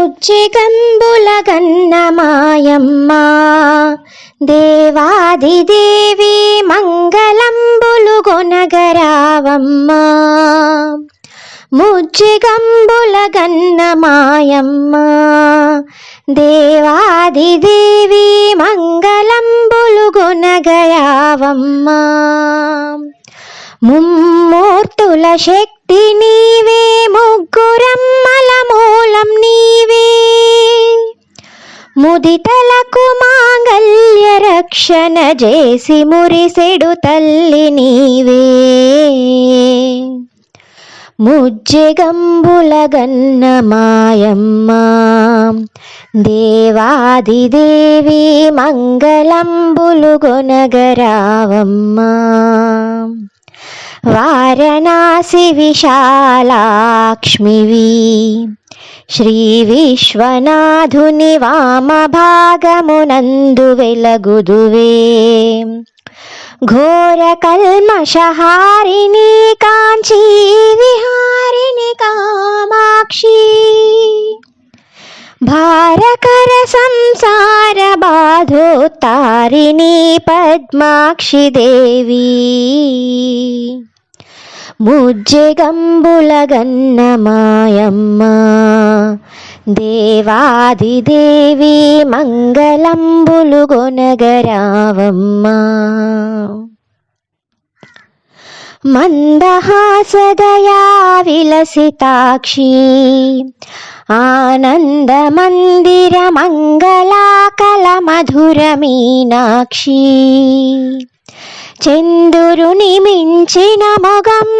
ముజ్జిగంబుల గన్నమాయమ్మ దేవాదిదేవి మంగళంబులు గొనగరావమ్మ. ముజ్జిగంబుల గన్నమాయమ్మ దేవాదిదేవి మంగళంబులు గొనగరావమ్మ. ముమ్మూర్తుల శక్తి నీవే ముగ్గురమ్మల మూలం నీ ముదితలకు మాంగల్య రక్షణ చేసి మురిసెడు తల్లి నీవే. ముజ్జెగంబుల గన్న మాయమ్మ దేవాదిదేవి మంగళంబులు గొనగరావమ్మ వారణాసి విశాలాక్ష్మివి శ్రీ విశ్వనాథుని వామభాగమునందు వెలగుదువే ఘోర కల్మషహారిణి కాంచీ విహారిణి కామాక్షి భారకర సంసార బాధోత్తారిణి పద్మాక్షి దేవీ ముజ్జెగంబుల గన్నమాయమ్మ దేవాదిదేవి మంగళంబులు గొనగరావమ్మ. మందహాసదయా విలసితాక్షి ఆనందమందిర మంగళాకల మధుర మీనాక్షి చందురుని మించిన మొగం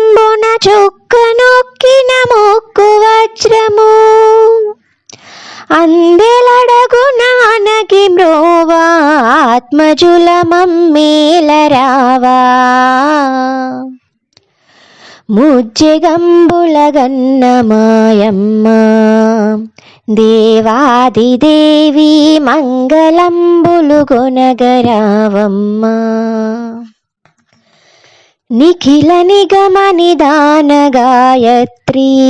చుక్క నొక్కిన మొక్కు వజ్రము. అందెలడగు నానకి బ్రోవా ఆత్మజుల మమ్మేలరావా ముజ్జెగంబుల గన్నమాయమ్మ దేవాదిదేవి మంగళంబులు గొనగరావమ్మ నిఖిల నిగమ నిదాన గాయత్రీ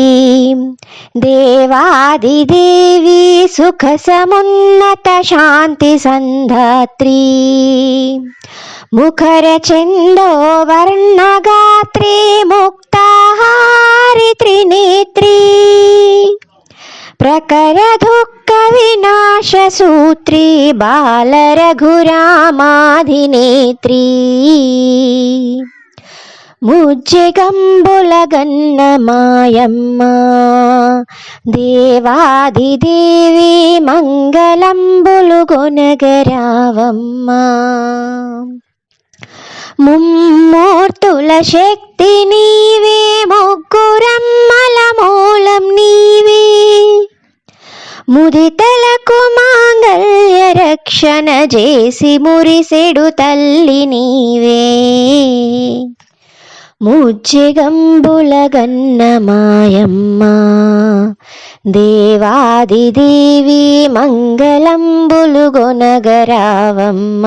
దేవాదిదేవి సుఖ సమున్నత శాంతి సంధాత్రీ. ముఖర చందో వర్ణగాత్రీ ముక్తాహారి త్రినేత్రీ. ప్రకర దుఃఖ వినాశ ముజ్జిగంబులగన్న మాయమ్మ దేవాదిదేవి మంగళంబులు గొనగరావమ్మ ముమ్మూర్తుల శక్తి నీవే ముగ్గురమ్మల మూలం నీవే. ముదితలకు మాంగల్య రక్షణ చేసి మురిసెడు తల్లి నీవే. ముజ్జెగంబుల గన్నమాయమ్మ దేవాదిదేవి మంగళంబులు గొనగరావమ్మ.